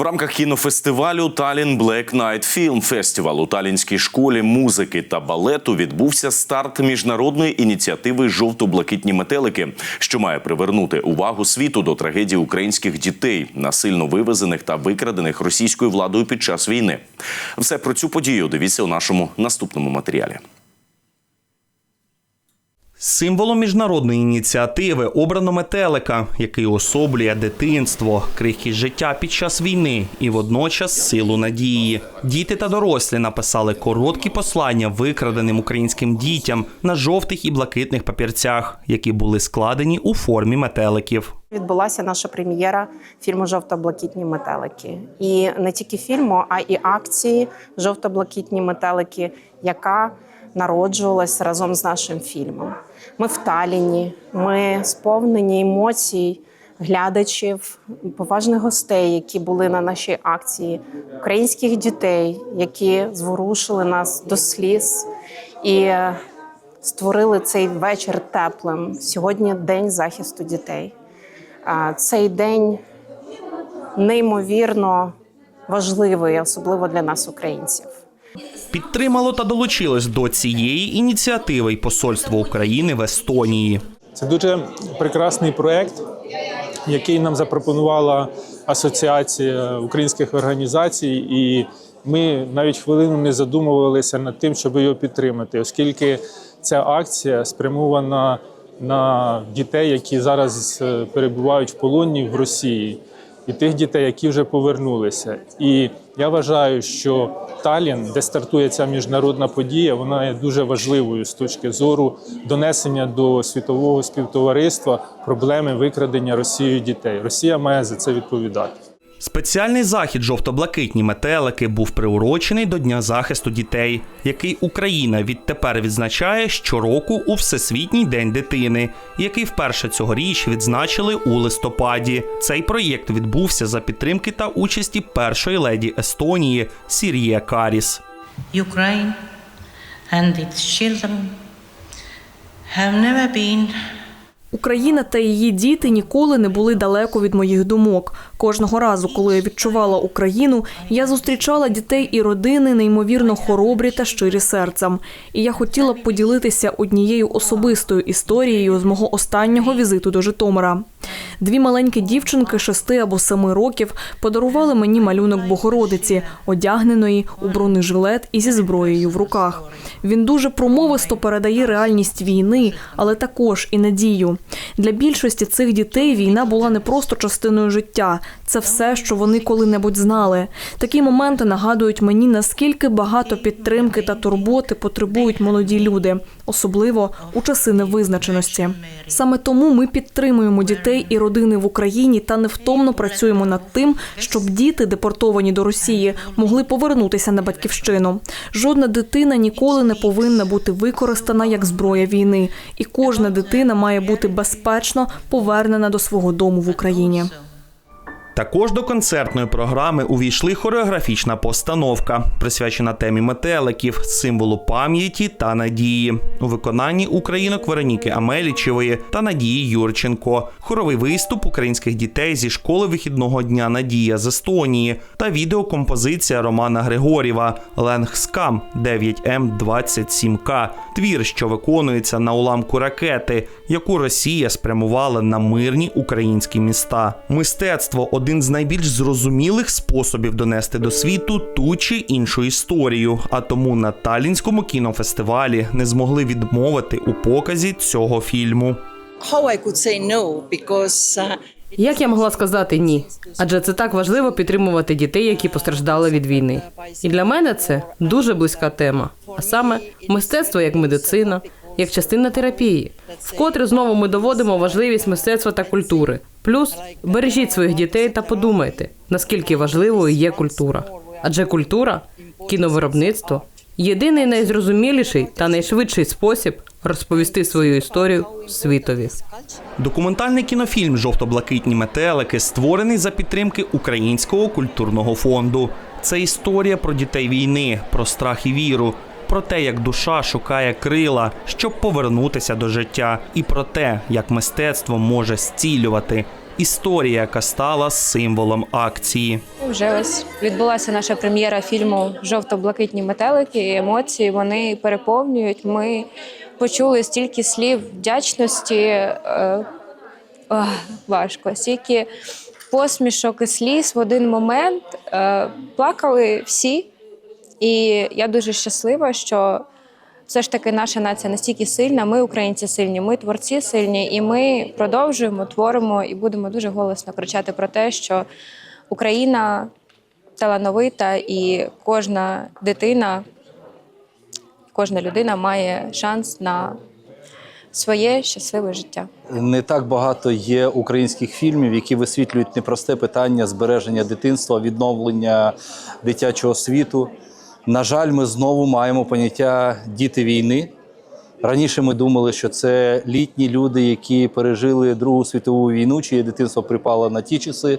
В рамках кінофестивалю Талін Black Night Film Festival у Талінській школі музики та балету відбувся старт міжнародної ініціативи Жовто-блакитні метелики, що має привернути увагу світу до трагедії українських дітей, насильно вивезених та викрадених російською владою під час війни. Все про цю подію дивіться у нашому наступному матеріалі. Символом міжнародної ініціативи обрано метелика, який особлює дитинство, крихкість життя під час війни і водночас силу надії. Діти та дорослі написали короткі послання викраденим українським дітям на жовтих і блакитних папірцях, які були складені у формі метеликів. Відбулася наша прем'єра фільму Жовто-блакитні метелики. І не тільки фільму, а і акції Жовто-блакитні метелики, яка народжувалась разом з нашим фільмом. Ми в Таліні, ми сповнені емоцій, глядачів, поважних гостей, які були на нашій акції, українських дітей, які зворушили нас до сліз і створили цей вечір теплим. Сьогодні день захисту дітей. Цей день неймовірно важливий, особливо для нас, українців. Підтримало та долучилось до цієї ініціативи й посольство України в Естонії. Це дуже прекрасний проект, який нам запропонувала Асоціація українських організацій, і ми навіть хвилину не задумувалися над тим, щоб його підтримати, оскільки ця акція спрямована на дітей, які зараз е, перебувають в полоні в Росії, і тих дітей, які вже повернулися. І я вважаю, що Талін, де стартує ця міжнародна подія, вона є дуже важливою з точки зору донесення до світового співтовариства проблеми викрадення Росією дітей. Росія має за це відповідати. Спеціальний захід жовто-блакитні метелики був приурочений до Дня захисту дітей, який Україна відтепер відзначає щороку у Всесвітній день дитини, який вперше цьогоріч відзначили у листопаді. Цей проєкт відбувся за підтримки та участі першої леді Естонії Сір'є Каріс. Ukraine and its children have never been Україна та її діти ніколи не були далеко від моїх думок. Кожного разу, коли я відчувала Україну, я зустрічала дітей і родини неймовірно хоробрі та щирі серцем. І я хотіла б поділитися однією особистою історією з мого останнього візиту до Житомира. Дві маленькі дівчинки шести або семи років подарували мені малюнок Богородиці, одягненої у бронежилет і зі зброєю в руках. Він дуже промовисто передає реальність війни, але також і надію. Для більшості цих дітей війна була не просто частиною життя, це все, що вони коли-небудь знали. Такі моменти нагадують мені, наскільки багато підтримки та турботи потребують молоді люди, особливо у часи невизначеності. Саме тому ми підтримуємо дітей і родини в Україні та невтомно працюємо над тим, щоб діти, депортовані до Росії, могли повернутися на батьківщину. Жодна дитина ніколи не повинна бути використана як зброя війни, і кожна дитина має бути безпечно повернена до свого дому в Україні. Також до концертної програми увійшли хореографічна постановка, присвячена темі метеликів, символу пам'яті та надії. У виконанні українок Вероніки Амелічевої та Надії Юрченко, хоровий виступ українських дітей зі школи вихідного дня Надія з Естонії та відеокомпозиція Романа Григорєва Ленгскам 9М27К, твір, що виконується на уламку ракети, яку Росія спрямувала на мирні українські міста. Мистецтво один з найбільш зрозумілих способів донести до світу ту чи іншу історію. А тому на Талінському кінофестивалі не змогли відмовити у показі цього фільму. how I could say no because uh, Як я могла сказати ні? Адже це так важливо підтримувати дітей, які постраждали від війни. І для мене це дуже близька тема, а саме мистецтво як медицина, як частина терапії. Вкотре знову ми доводимо важливість мистецтва та культури. Плюс бережіть своїх дітей та подумайте, наскільки важливою є культура. Адже культура, кіновиробництво єдиний найзрозуміліший та найшвидший спосіб розповісти свою історію світові. Документальний кінофільм Жовто-блакитні метелики створений за підтримки Українського культурного фонду. Це історія про дітей війни, про страх і віру, про те, як душа шукає крила, щоб повернутися до життя, і про те, як мистецтво може зцілювати історія, яка стала символом акції. Вже ось відбулася наша прем'єра фільму Жовто-блакитні метелики. І емоції вони переповнюють. Ми почули стільки слів вдячності. Е, ах, важко, стільки посмішок і сліз в один момент. Е, плакали всі. І я дуже щаслива, що все ж таки наша нація настільки сильна. Ми, українці, сильні, ми творці сильні, і ми продовжуємо, творимо і будемо дуже голосно кричати про те, що Україна талановита, і кожна дитина, кожна людина має шанс на своє щасливе життя. Не так багато є українських фільмів, які висвітлюють непросте питання збереження дитинства, відновлення дитячого світу. На жаль, ми знову маємо поняття діти війни. Раніше ми думали, що це літні люди, які пережили Другу світову війну, чиє дитинство припало на ті часи.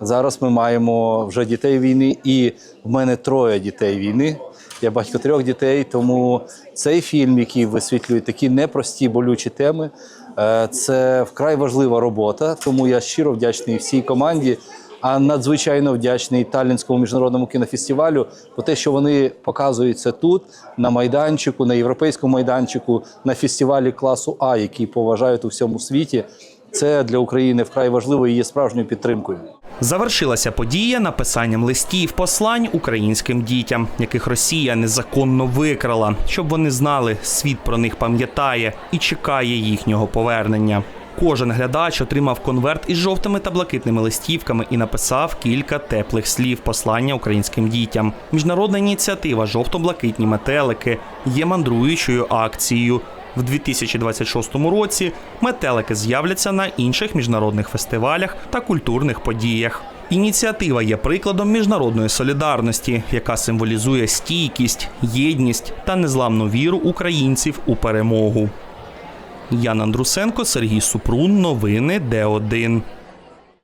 Зараз ми маємо вже дітей війни, і в мене троє дітей війни. Я батько трьох дітей, тому цей фільм, який висвітлює такі непрості болючі теми, е, це вкрай важлива робота. Тому я щиро вдячний всій команді, а надзвичайно вдячний Таллінському міжнародному кінофестивалю про те, що вони показують це тут, на майданчику, на європейському майданчику, на фестивалі класу А, який поважають у всьому світі. Це для України вкрай важливо і є справжньою підтримкою. Завершилася подія написанням листів послань українським дітям, яких Росія незаконно викрала, щоб вони знали, світ про них пам'ятає і чекає їхнього повернення. Кожен глядач отримав конверт із жовтими та блакитними листівками і написав кілька теплих слів послання українським дітям. Міжнародна ініціатива Жовто-блакитні метелики є мандруючою акцією. В 2026 році метелики з'являться на інших міжнародних фестивалях та культурних подіях. Ініціатива є прикладом міжнародної солідарності, яка символізує стійкість, єдність та незламну віру українців у перемогу. Ян Андрусенко, Сергій Супрун. Новини Д1.